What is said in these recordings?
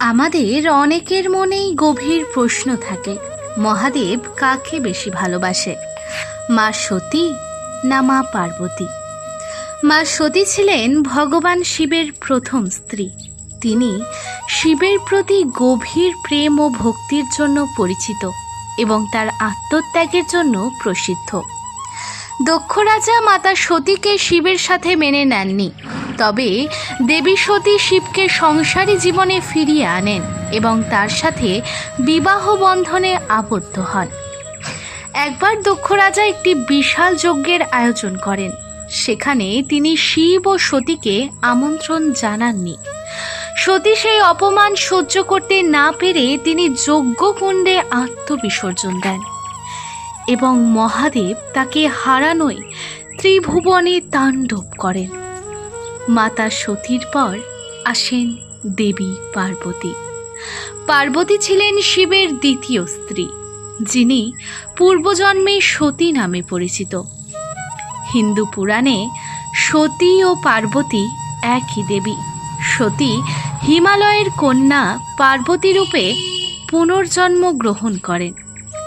আমাদের অনেকের মনেই গভীর প্রশ্ন থাকে, মহাদেব কাকে বেশি ভালোবাসে? মা সতী না মা পার্বতী? মা সতী ছিলেন ভগবান শিবের প্রথম স্ত্রী। তিনি শিবের প্রতি গভীর প্রেম ও ভক্তির জন্য পরিচিত এবং তার আত্মত্যাগের জন্য প্রসিদ্ধ। দক্ষ রাজা মাতা সতীকে শিবের সাথে মেনে নেননি। তবে দেবী সতী শিবকে সংসারী জীবনে ফিরিয়ে আনেন এবং তার সাথে বিবাহ বন্ধনে আবদ্ধ হন। একবার দক্ষ রাজা একটি বিশাল যজ্ঞের আয়োজন করেন। সেখানে তিনি শিব ও সতীকে আমন্ত্রণ জানাননি। সতী সেই অপমান সহ্য করতে না পেরে তিনি যজ্ঞকুণ্ডে আত্মবিসর্জন দেন এবং মহাদেব তাকে হারানোয় ত্রিভুবনে তাণ্ডব করেন। মাতা সতীর পর আসেন দেবী পার্বতী। পার্বতী ছিলেন শিবের দ্বিতীয় স্ত্রী, যিনি পূর্বজন্মে সতী নামে পরিচিত। হিন্দু পুরাণে সতী ও পার্বতী একই দেবী। সতী হিমালয়ের কন্যা পার্বতী রূপে পুনর্জন্ম গ্রহণ করেন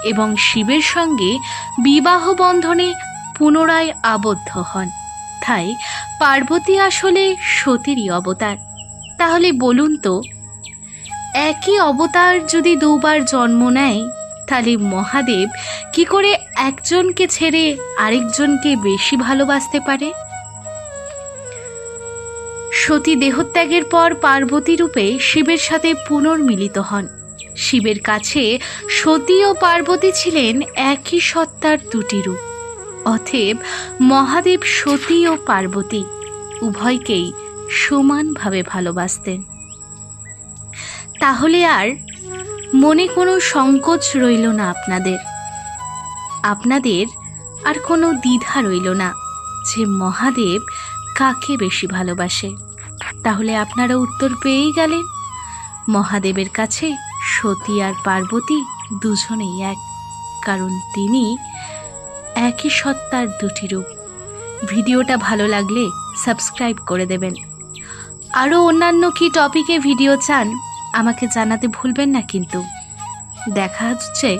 এবং শিবের সঙ্গে বিবাহ বন্ধনে পুনরায় আবদ্ধ হন। তাই পার্বতী আসলে সতীরই অবতার। তাহলে বলুন তো, একই অবতার যদি দুবার জন্ম নেয়, তাহলে মহাদেব কি করে একজনকে ছেড়ে আরেকজনকে বেশি ভালোবাসতে পারে? সতী দেহত্যাগের পর পার্বতী রূপে শিবের সাথে পুনর্মিলিত হন। শিবের কাছে সতী ও পার্বতী ছিলেন একই সত্তার দুটি রূপ। অতএব মহাদেব সতী ও পার্বতী উভয়কেই সমানভাবে ভালোবাসতেন। তাহলে আর মনে কোনো সংকোচ রইল না আপনাদের। আপনাদের আর কোনো দ্বিধা রইল না যে মহাদেব কাকে বেশি ভালোবাসে। তাহলে আপনারা উত্তর পেয়েই গেলেন। মহাদেবের কাছে সতী আর পার্বতী দুজনেই এক, কারণ তিনি একই সত্তার দুটি রূপ। ভিডিওটা ভালো লাগলে সাবস্ক্রাইব করে দেবেন। আরও অন্যান্য কি টপিকে ভিডিও চান, আমাকে জানাতে ভুলবেন না কিন্তু। দেখা হচ্ছে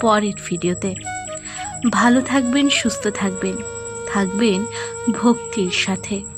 পরের ভিডিওতে। ভালো থাকবেন, সুস্থ থাকবেন। থাকবেন ভক্তির সাথে।